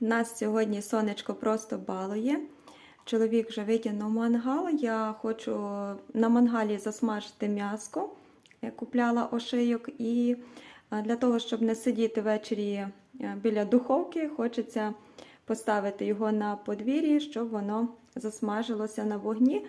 Нас сьогодні сонечко просто балує. Чоловік вже витягнув мангал. Я хочу на мангалі засмажити м'яско. Я купляла ошийок і для того, щоб не сидіти ввечері е, біля духовки, хочеться поставити його на подвір'ї, щоб воно засмажилося на вогні.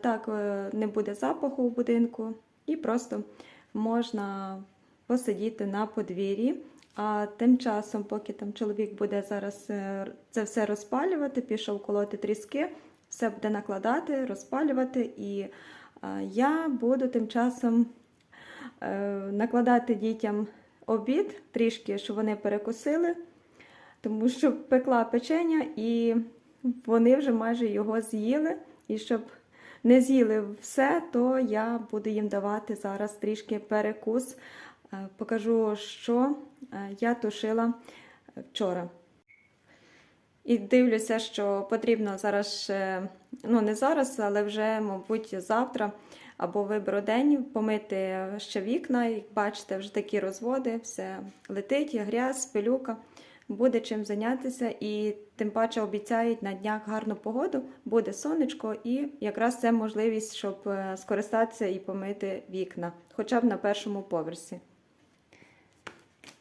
Так е, не буде запаху у будинку і просто можна посидіти на подвір'ї. А тим часом, поки там чоловік буде зараз е, це все розпалювати, пішов колоти тріски, все буде накладати, розпалювати, і е, я буду тим часом е, накладати дітям обід трішки, щоб вони перекусили, тому що пекла печення, і вони вже майже його з'їли. І щоб не з'їли все, то я буду їм давати зараз трішки перекус. Е, Покажу, що е, я тушила вчора. І дивлюся, що потрібно зараз, ну не зараз, але вже, мабуть, завтра або виберу день помити ще вікна. Як бачите, вже такі розводи, все летить, грязь, пилюка. Буде чим зайнятися, і тим паче обіцяють на днях гарну погоду, буде сонечко, і якраз це можливість, щоб е, скористатися і помити вікна, хоча б на першому поверсі.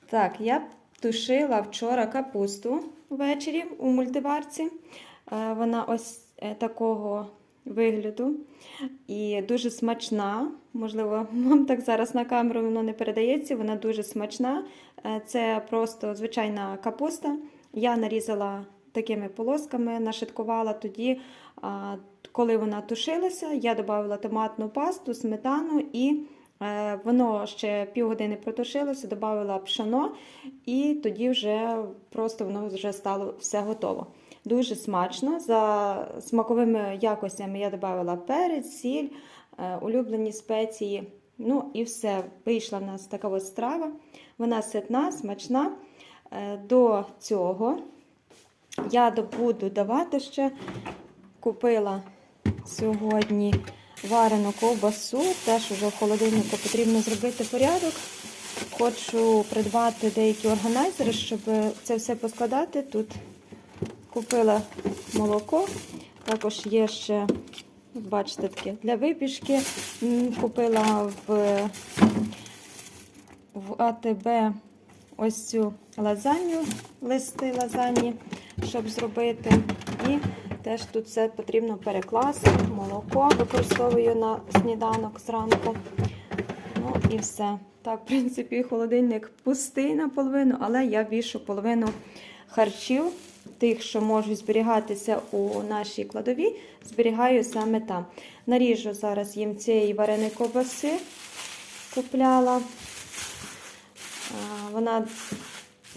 Так, я тушила вчора капусту ввечері у мультиварці. Е, Вона ось е, такого вигляду і дуже смачна. Можливо, вам так зараз на камеру воно не передається. Вона дуже смачна. Е, Це просто звичайна капуста. Я нарізала такими полосками, нашиткувала тоді, коли вона тушилася, я додавала томатну пасту, сметану і воно ще півгодини протушилося, додавала пшено, і тоді вже просто воно вже стало все готово. Дуже смачно. За смаковими якостями я додавала перець, сіль, е, улюблені спеції. Ну і все. Вийшла в нас така ось страва. Вона ситна, смачна. Е, До цього я буду давати ще, купила сьогодні варену ковбасу, теж вже в холодильнику потрібно зробити порядок. Хочу придбати деякі органайзери, щоб це все поскладати. Тут купила молоко, також є ще, бачите, таке для випічки. Купила в, в АТБ ось цю лазанью, листи лазані, щоб зробити. І теж тут все потрібно перекласти. Молоко використовую на сніданок зранку. Ну і все. Так, в принципі, холодильник пустий наполовину, але я вішу половину харчів, тих, що можуть зберігатися у нашій кладовій, зберігаю саме там. Наріжу зараз їм цієї вареної ковбаси купляла. Вона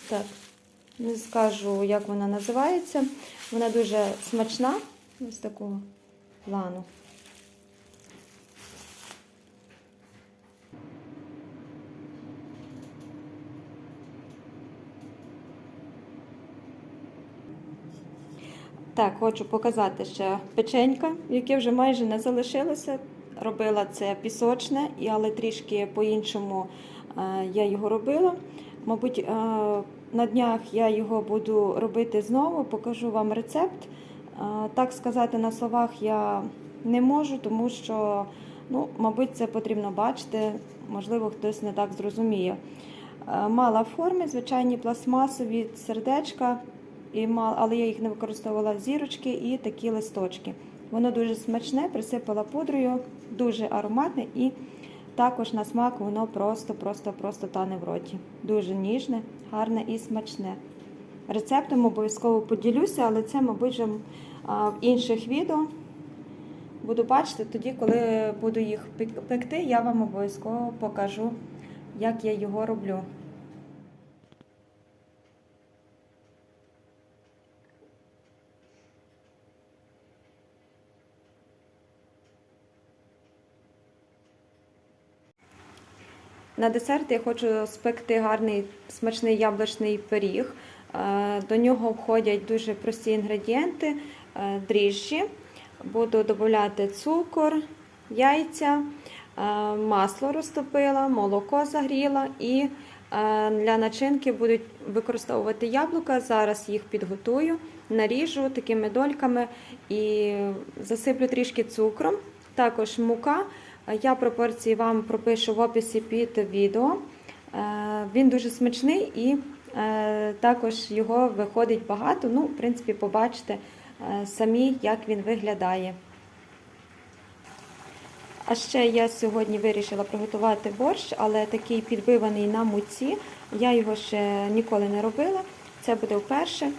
так, не скажу, як вона називається. Вона дуже смачна, ось такого плану. Так, хочу показати ще печенька, яке вже майже не залишилося. Робила це пісочне, але трішки по-іншому е, я його робила. Мабуть, е, на днях я його буду робити знову, покажу вам рецепт. Так сказати на словах я не можу, тому що, ну, мабуть, це потрібно бачити, можливо, хтось не так зрозуміє. Мала форми, звичайні пластмасові сердечка, але я їх не використовувала зірочки і такі листочки. Воно дуже смачне, присипала пудрою, дуже ароматне і також на смак воно просто-просто-просто тане в роті. Дуже ніжне, гарне і смачне. Рецептом обов'язково поділюся, але це, мабуть, вже в інших відео. Буду бачити тоді, коли буду їх пек- пекти, я вам обов'язково покажу, як я його роблю. На десерт я хочу спекти гарний смачний яблучний пиріг. Е, До нього входять дуже прості інгредієнти, е, дріжджі. Буду додати цукор, яйця, е, масло розтопила, молоко загріла і Для начинки будуть використовувати яблука. Зараз їх підготую, наріжу такими дольками і засиплю трішки цукром. Також мука. Е, Я пропорції вам пропишу в описі під відео. Е, Він дуже смачний і е, також його виходить багато. Ну, в принципі, побачите самі, як він виглядає. А ще я сьогодні вирішила приготувати борщ, але такий підбиваний на муці. Я його ще ніколи не робила. Це буде вперше.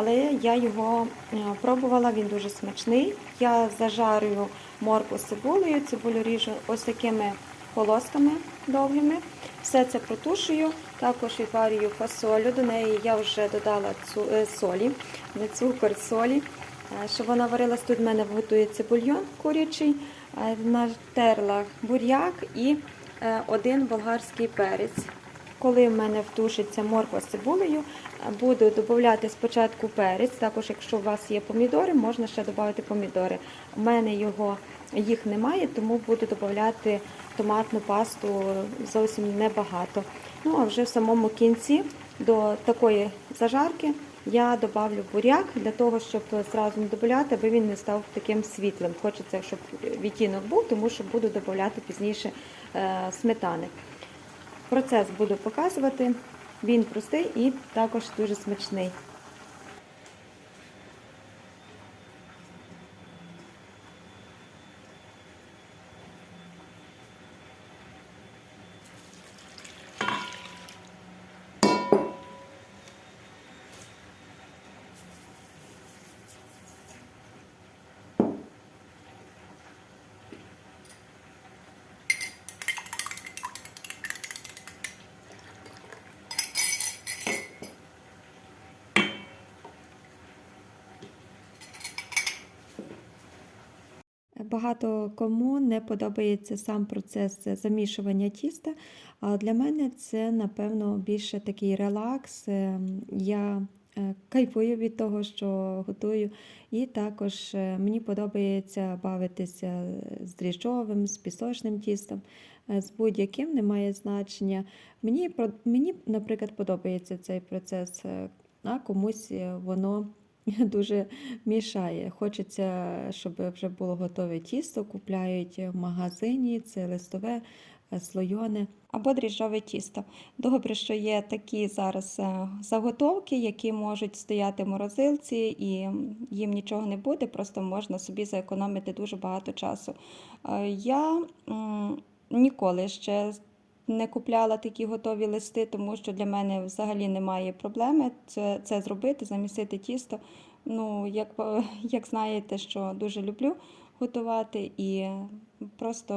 Але я його е, пробувала, він дуже смачний. Я зажарюю моркву з цибулею, цибулю ріжу ось такими полосками довгими. Все це протушую, також відварюю фасолю. До неї я вже додала цу, е, солі, не цукор, солі. Е, Щоб вона варилась, тут в мене готується бульйон курячий, натерла буряк і один болгарський перець. Коли в мене втушиться морква з цибулею, буду додати спочатку перець. Також, якщо у вас є помідори, можна ще додати помідори. У мене його їх немає, тому буду додати томатну пасту зовсім небагато. Ну а вже в самому кінці до такої зажарки я добавлю буряк для того, щоб зразу не додати, аби він не став таким світлим. Хочеться, щоб відтінок був, тому що буду додати пізніше е, сметани. Процес буду показувати. Він простий і також дуже смачний. Багато кому не подобається сам процес замішування тіста. А для мене це, напевно, більше такий релакс. Ем, Я е, кайфую від того, що готую. І також е, мені подобається бавитися з дріжджовим, з пісочним тістом, е, з будь-яким немає значення. Мені, мені, наприклад, подобається цей процес, а комусь воно дуже мішає. Хочеться, щоб вже було готове тісто, купляють в магазині, це листове, е, слойоне або дріжджове тісто. Добре, що є такі зараз е, заготовки, які можуть стояти в морозилці, і їм нічого не буде, просто можна собі зекономити дуже багато часу. Е, Я ніколи ще не купляла такі готові листи, тому що для мене взагалі немає проблеми це, це зробити, замісити тісто. Ну, як, як знаєте, що дуже люблю готувати, і просто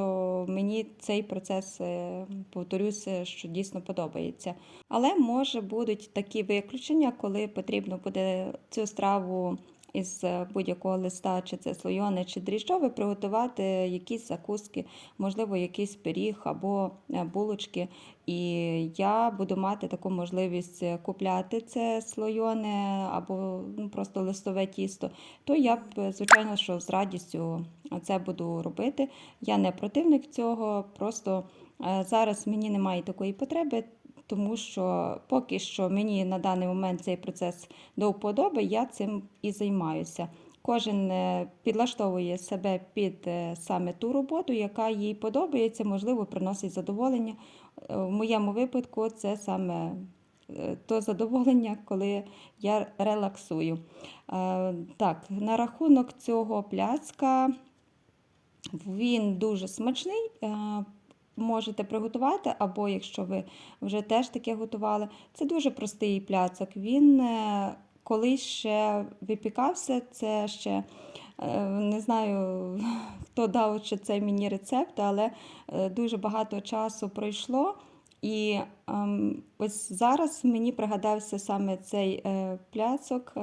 мені цей процес, е, повторюся, що дійсно подобається. Але може будуть такі виключення, коли потрібно буде цю страву із е, будь-якого листа, чи це слойоне, чи дріжджове, приготувати якісь закуски, можливо, якийсь пиріг або е, булочки. І я буду мати таку можливість е, купляти це слойоне або ну, просто листове тісто, то я б, звичайно, що з радістю це буду робити. Я не противник цього, просто зараз мені немає такої потреби. Тому що поки що мені на даний момент цей процес до вподоби, я цим і займаюся. Кожен е, підлаштовує себе під е, саме ту роботу, яка їй подобається, можливо, приносить задоволення. Е, В моєму випадку це саме то задоволення, коли я релаксую. Так, на рахунок цього пляцка, він дуже смачний. Можете приготувати, або якщо ви вже теж таке готували. Це дуже простий пляцок. Він е, колись ще випікався, це ще е, не знаю, хто дав ще цей мені рецепт, але е, дуже багато часу пройшло. І ем, ось зараз мені пригадався саме цей пляцок.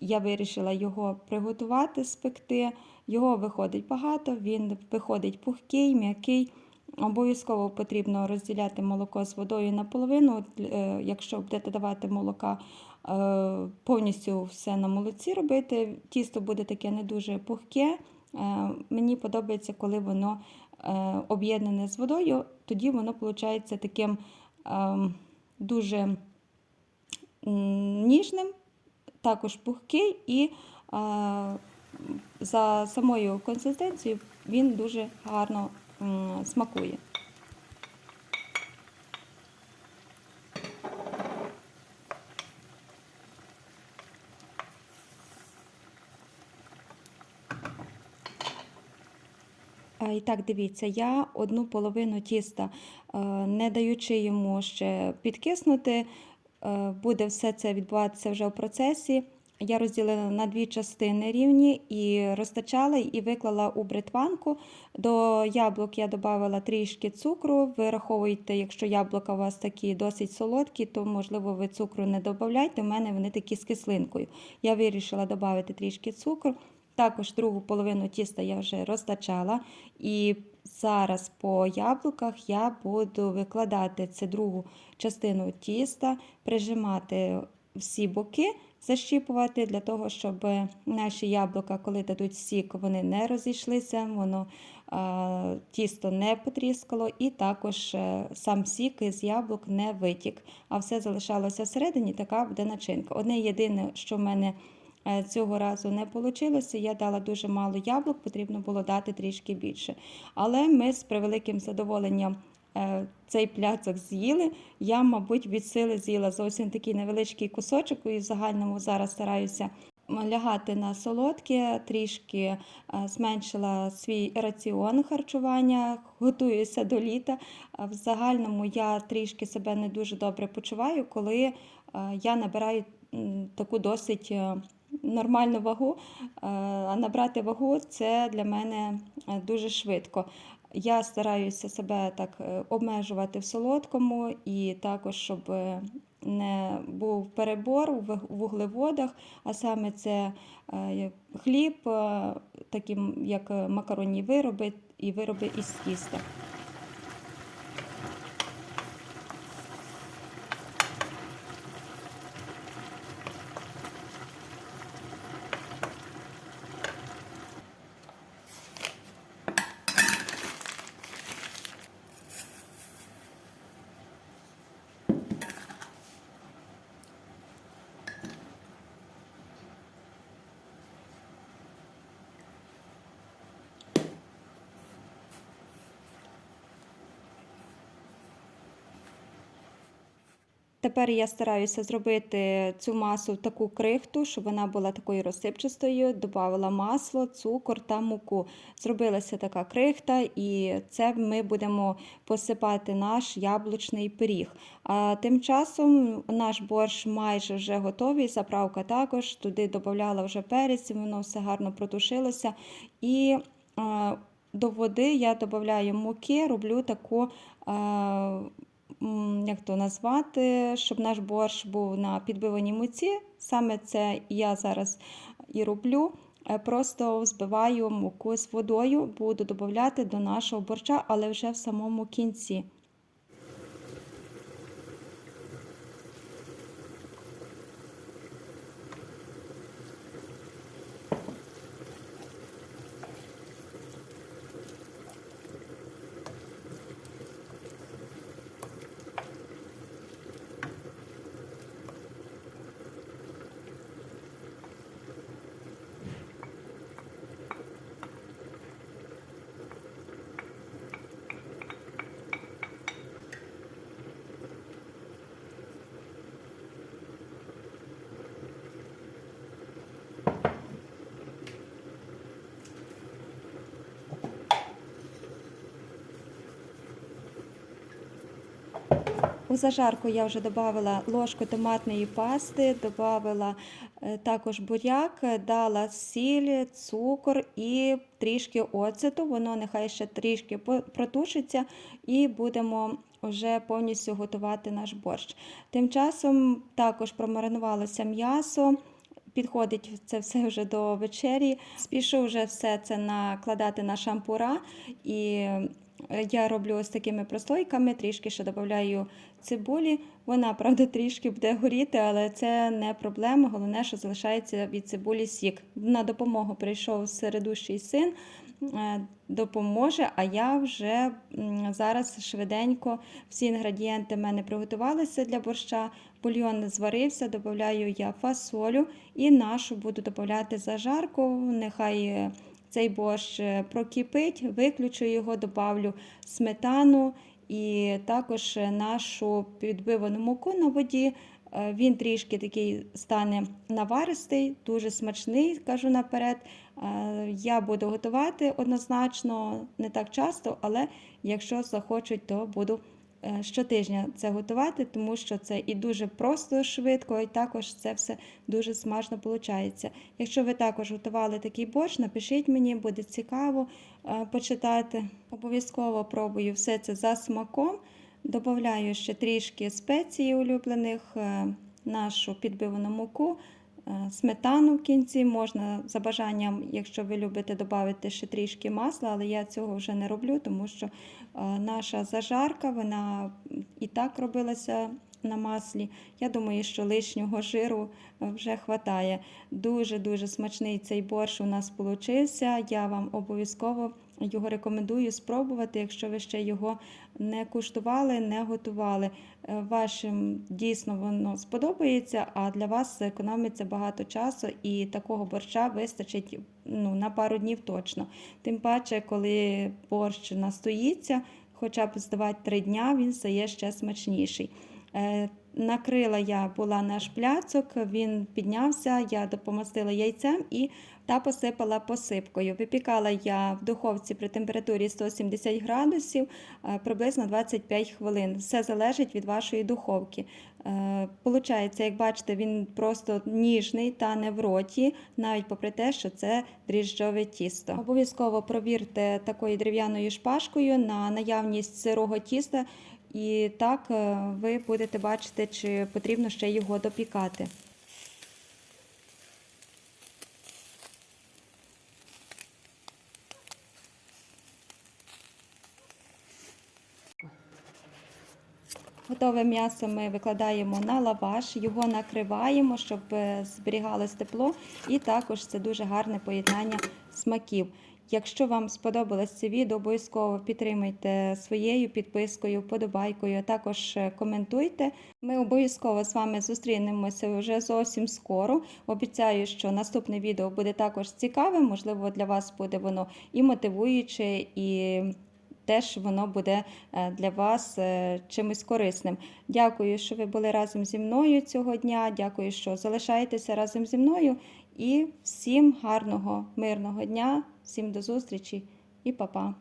Я вирішила його приготувати, спекти. Його виходить багато, він виходить пухкий, м'який. Обов'язково потрібно розділяти молоко з водою наполовину. Е, Якщо будете давати молока, е, повністю все на молоці робити. Тісто буде таке не дуже пухке. Е, Мені подобається, коли воно об'єднане з водою, тоді воно виходить таким дуже ніжним, також пухкий і за самою консистенцією він дуже гарно смакує. І так, дивіться, я одну половину тіста, е, не даючи йому ще підкиснути, е, буде все це відбуватися вже в процесі. Я розділила на дві частини рівні і розтачала і виклала у бритванку. До яблук я додавала трішки цукру. Ви раховуєте, якщо яблука у вас такі досить солодкі, то можливо ви цукру не додавайте. У мене вони такі з кислинкою. Я вирішила додати трішки цукру. Також другу половину тіста я вже розтачала. І зараз по яблуках я буду викладати цю другу частину тіста, прижимати всі боки, защіпувати для того, щоб наші яблука, коли дадуть сік, вони не розійшлися, воно тісто не потріскало, і також е, сам сік із яблук не витік, а все залишалося всередині, така буде начинка. Одне єдине, що в мене Е, Цього разу не вийшло. Я дала дуже мало яблук, потрібно було дати трішки більше. Але ми з превеликим задоволенням цей пляцок з'їли. Я, мабуть, від сили з'їла зовсім такий невеличкий кусочок, і в загальному зараз стараюся лягати на солодке, трішки е, зменшила свій раціон харчування, готуюся до літа. В загальному я трішки себе не дуже добре почуваю, коли я набираю таку досить нормальну вагу, а набрати вагу це для мене е, дуже швидко. Я стараюся себе так е, обмежувати в солодкому і також, щоб е, не був перебор в вуглеводах, а саме це хліб, таким як макаронні вироби і вироби із тіста. Тепер я стараюся зробити цю масу в таку крихту, щоб вона була такою розсипчастою. Добавила масло, цукор та муку. Зробилася така крихта, і це ми будемо посипати наш яблучний пиріг. А тим часом наш борщ майже вже готовий, заправка також. Туди додавала вже перець, воно все гарно протушилося. І до води я додаю муки, роблю таку як то назвати, щоб наш борщ був на підбиваній муці. Саме це я зараз і роблю. Е, просто взбиваю муку з водою, буду додати до нашого борща, але вже в самому кінці. У зажарку я вже додала ложку томатної пасти, додала е, також буряк, дала сіль, цукор і трішки оцету. Воно нехай ще трішки протушиться, і будемо вже повністю готувати наш борщ. Тим часом також промаринувалося м'ясо. Підходить це все вже до вечері. Спішу вже все це накладати на шампура. І я роблю ось такими прослойками, трішки ще додаю цибулі. Вона, правда, трішки буде горіти, але це не проблема. Головне, що залишається від цибулі сік. На допомогу прийшов середущий син. е, допоможе. А я вже зараз швиденько всі інгредієнти в мене приготувалися для борща. Бульйон зварився, додаю я фасолю і нашу буду додати зажарку. Нехай е, цей борщ е, прокипить, виключу його, додавлю сметану і також нашу підбивану муку на воді. Е, Він трішки такий стане наваристий, дуже смачний, кажу наперед. Е, Я буду готувати однозначно не так часто, але якщо захочуть, то буду щотижня це готувати, тому що це і дуже просто швидко, і також це все дуже смачно виходить. Якщо ви також готували такий борщ, напишіть мені, буде цікаво е, почитати. Обов'язково пробую все це за смаком. Добавляю ще трішки спеції улюблених, е, нашу підбивану муку, е, сметану в кінці. Можна за бажанням, якщо ви любите, додати ще трішки масла, але я цього вже не роблю, тому що е, наша зажарка вона і так робилася на маслі. Я думаю, що лишнього жиру е, вже хватає. Дуже-дуже смачний цей борщ у нас получився. Я вам обов'язково його рекомендую спробувати, якщо ви ще його не куштували, не готували. Е, Вашим дійсно воно сподобається, а для вас економиться багато часу і такого борща вистачить ну, на пару днів точно. Тим паче, коли борщ настоїться, хоча б з 2-3 дня він стає ще смачніший. Накрила я була наш пляцок, він піднявся, я допомастила яйцем і та посипала посипкою. Випікала я в духовці при температурі 170 градусів е, приблизно 25 хвилин. Все залежить від вашої духовки. Е, Получається, як бачите, він просто ніжний та не в роті, навіть попри те, що це дріжджове тісто. Обов'язково провірте такою дерев'яною шпажкою на наявність сирого тіста. І так е, ви будете бачити, чи потрібно ще його допікати. Готове м'ясо ми викладаємо на лаваш, його накриваємо, щоб е, зберігалось тепло, і також це дуже гарне поєднання смаків. Якщо вам сподобалось це відео, обов'язково підтримуйте своєю підпискою, вподобайкою, а також е, коментуйте. Ми обов'язково з вами зустрінемося вже зовсім скоро. Обіцяю, що наступне відео буде також цікавим, можливо, для вас буде воно і мотивуюче, і теж воно буде е, для вас е, чимось корисним. Дякую, що ви були разом зі мною цього дня. Дякую, що залишаєтеся разом зі мною. І всім гарного, мирного дня, всім до зустрічі і па-па!